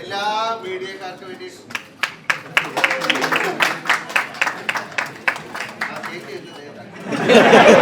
എല്ലാ മീഡിയക്കാർക്കും വേണ്ടി ആ, കേക്ക് എന്ത്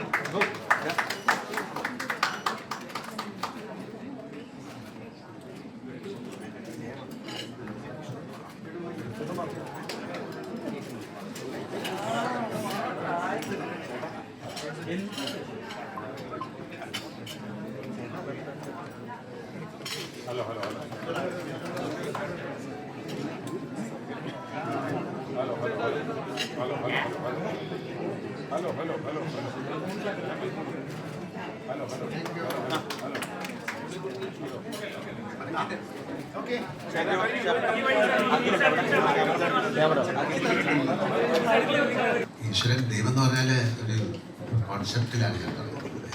ഈശ്വരൻ ദൈവം എന്ന് പറഞ്ഞാൽ ഒരു കോൺസെപ്റ്റിലാണ് ഞാൻ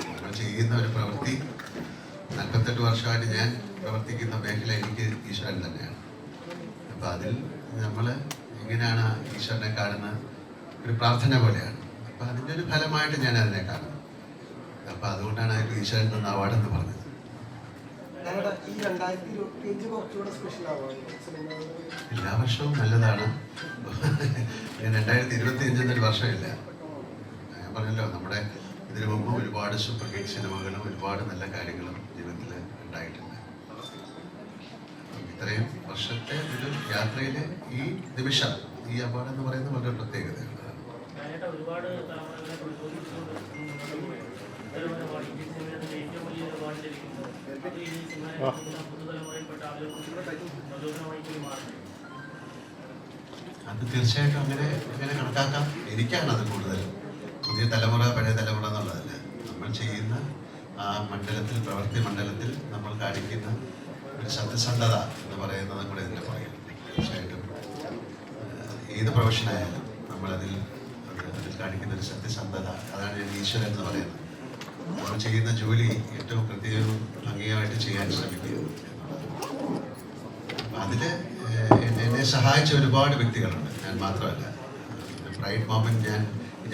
നമ്മൾ ചെയ്യുന്ന ഒരു പ്രവൃത്തി നാൽപ്പത്തെട്ട് വർഷമായിട്ട് ഞാൻ പ്രവർത്തിക്കുന്ന മേഖല എനിക്ക് ഈശ്വരൻ തന്നെയാണ്. അപ്പം അതിൽ നമ്മൾ എങ്ങനെയാണ് ഈശ്വരനെ കാണുന്ന ഒരു പ്രാർത്ഥന പോലെയാണ്. അപ്പം അതിന്റെ ഒരു ഫലമായിട്ട് ഞാൻ അതിനെ കാണുന്നത് അപ്പം അതുകൊണ്ടാണ് അതിൽ ഈശ്വരൻ തന്ന അവാർഡെന്ന് പറഞ്ഞത്. അഞ്ച് എല്ലാ വർഷവും നല്ലതാണ്. ഞാൻ രണ്ടായിരത്തി ഇരുപത്തി അഞ്ചെന്നൊരു വർഷമില്ല. ഞാൻ പറഞ്ഞല്ലോ നമ്മുടെ ഇതിനു മുമ്പ് ഒരുപാട് സൂപ്പർ ഹിറ്റ് സിനിമകളും ഒരുപാട് നല്ല കാര്യങ്ങളും ജീവിതത്തിൽ ഉണ്ടായിട്ടുണ്ട്. ഇത്രയും വർഷത്തെ ഒരു യാത്രയിലെ ഈ നിമിഷം ഈ അപകടം എന്ന് പറയുന്നത് വളരെ പ്രത്യേകതയാണ്. അത് തീർച്ചയായിട്ടും അങ്ങനെ അങ്ങനെ കണക്കാക്കാം. എനിക്കാണ് അത് കൂടുതൽ. പുതിയ തലമുറ പഴയ തലമുറ എന്നുള്ളതല്ല. നമ്മൾ ചെയ്യുന്ന ആ മണ്ഡലത്തിൽ പ്രവൃത്തി മണ്ഡലത്തിൽ നമ്മൾ കാണിക്കുന്ന ഒരു സത്യസന്ധത എന്ന് പറയുന്നത് കൂടെ ഇതിന്റെ പറയും തീർച്ചയായിട്ടും ഏത് പ്രൊഫഷനായാലും നമ്മളതിൽ അത് അതിൽ കാണിക്കുന്ന ഒരു സത്യസന്ധത അതാണ് ഈശ്വരൻ എന്ന് പറയുന്നത്. നമ്മൾ ചെയ്യുന്ന ജോലി ഏറ്റവും കൃത്യവും ഭംഗിയായിട്ട് ചെയ്യാൻ ശ്രമിക്കുക അതിൽ എന്നെ സഹായിച്ച ഒരുപാട് വ്യക്തികളുണ്ട്. ഞാൻ മാത്രമല്ല. പ്രൈഡ് മൊമെന്റ് ഞാൻ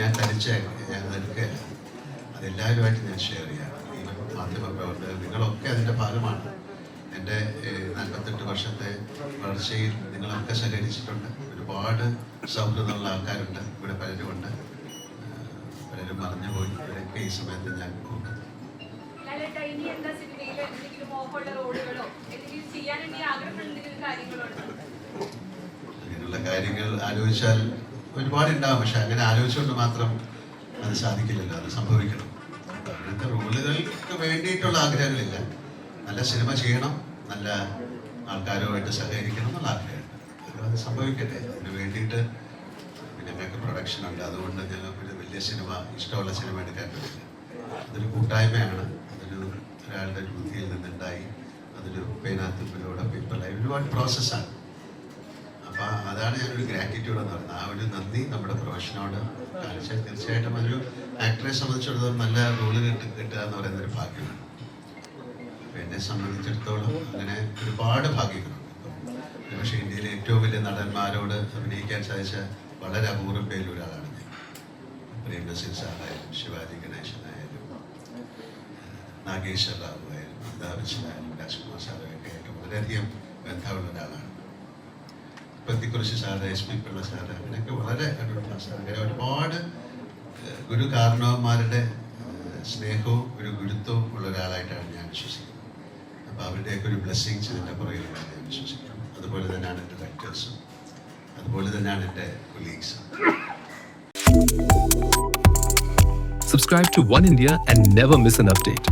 ഞാൻ തനിച്ച ഞാൻ നിൽക്കുകയല്ല അതെല്ലാവരുമായിട്ട് ഞാൻ ഷെയർ ചെയ്യാണ് മാധ്യമ പ്രവർത്തകർ നിങ്ങളൊക്കെ അതിന്റെ ഭാഗമാണ്. വർഷത്തെ വളർച്ചയിൽ നിങ്ങളൊക്കെ സഹകരിച്ചിട്ടുണ്ട്. ഒരുപാട് സൗഹൃദമുള്ള ആൾക്കാരുണ്ട്. ഇവിടെ പലരുമുണ്ട്. പലരും പലരും മറഞ്ഞുപോയി ഇവരൊക്കെ ഈ സമയത്ത് ഞാൻ ഓർക്കുന്നു അങ്ങനെയുള്ള കാര്യങ്ങൾ ആലോചിച്ചാൽ ഒരുപാട് ഉണ്ടാവും പക്ഷെ അങ്ങനെ ആലോചിച്ചുകൊണ്ട് മാത്രം അത് സാധിക്കില്ലല്ലോ. അത് സംഭവിക്കണം. അങ്ങനത്തെ റോളുകൾക്ക് വേണ്ടിയിട്ടുള്ള ആഗ്രഹങ്ങളില്ല. നല്ല സിനിമ ചെയ്യണം. നല്ല ആൾക്കാരുമായിട്ട് സഹകരിക്കണം എന്നുള്ള ആഗ്രഹമുണ്ട് അത് സംഭവിക്കട്ടെ. അതിന് വേണ്ടിയിട്ട് പിന്നെ ഞങ്ങൾക്ക് പ്രൊഡക്ഷൻ ഉണ്ട്. അതുകൊണ്ട് ഞങ്ങൾക്ക് വലിയ സിനിമ ഇഷ്ടമുള്ള സിനിമ എടുക്കാൻ പറ്റില്ല. അതൊരു കൂട്ടായ്മയാണ്. അതൊരു ഒരാളുടെ ഒരു നിന്നുണ്ടായി. അതൊരു പേനാത്തുമ്പിലൂടെ പേപ്പറിലായി. ഒരുപാട് പ്രോസസ്സാണ് അപ്പോൾ അതാണ് ഞാനൊരു ഗ്രാറ്റിറ്റ്യൂഡ് എന്ന് പറയുന്നത്. ആ ഒരു നന്ദി നമ്മുടെ പ്രൊഫഷനോട് കാണിച്ചാൽ തീർച്ചയായിട്ടും അതൊരു ആക്ടറെ സംബന്ധിച്ചിടത്തോളം നല്ല റോൾ കിട്ടി കിട്ടുക എന്ന് പറയുന്ന ഒരു ഭാഗ്യമാണ്. എന്നെ സംബന്ധിച്ചിടത്തോളം അങ്ങനെ ഒരുപാട് ഭാഗ്യങ്ങളുണ്ട്. പക്ഷേ ഇന്ത്യയിലെ ഏറ്റവും വലിയ നടന്മാരോട് അഭിനയിക്കാൻ സാധിച്ച വളരെ അപൂർവം പേരിൽ ഒരാളാണ് ഞാൻ. പ്രേംനസീർ സാറായാലും ശിവാജി ഗണേശനായാലും നാഗേശ്വർ റാവു ആയാലും അമിതാഭ് ബച്ചനായാലും രാജ്കുമാർ സാറൊക്കെ ആയിട്ട് വളരെയധികം ബന്ധമുള്ള ഒരാളാണ്. Pathikkurissi sir S P Pillai sir അങ്ങനെയൊക്കെ വളരെ കണ്ടുള്ള സാർ അങ്ങനെ ഒരുപാട് ഗുരു കാരണവന്മാരുടെ സ്നേഹവും ഒരു ഗുരുത്വവും ഉള്ള ഒരാളായിട്ടാണ് ഞാൻ വിശ്വസിക്കുന്നത്. അപ്പോൾ അവരുടെയൊക്കെ ഒരു ബ്ലെസ്സിങ്സ് ഇതിന്റെ പുറകിലുണ്ടെന്ന് ഞാൻ വിശ്വസിക്കുന്നു. അതുപോലെ തന്നെയാണ് എന്റെ ഡയറക്ടേഴ്സും അതുപോലെ തന്നെയാണ് എന്റെ കൊലീഗ്സും Subscribe to One India and never miss an update.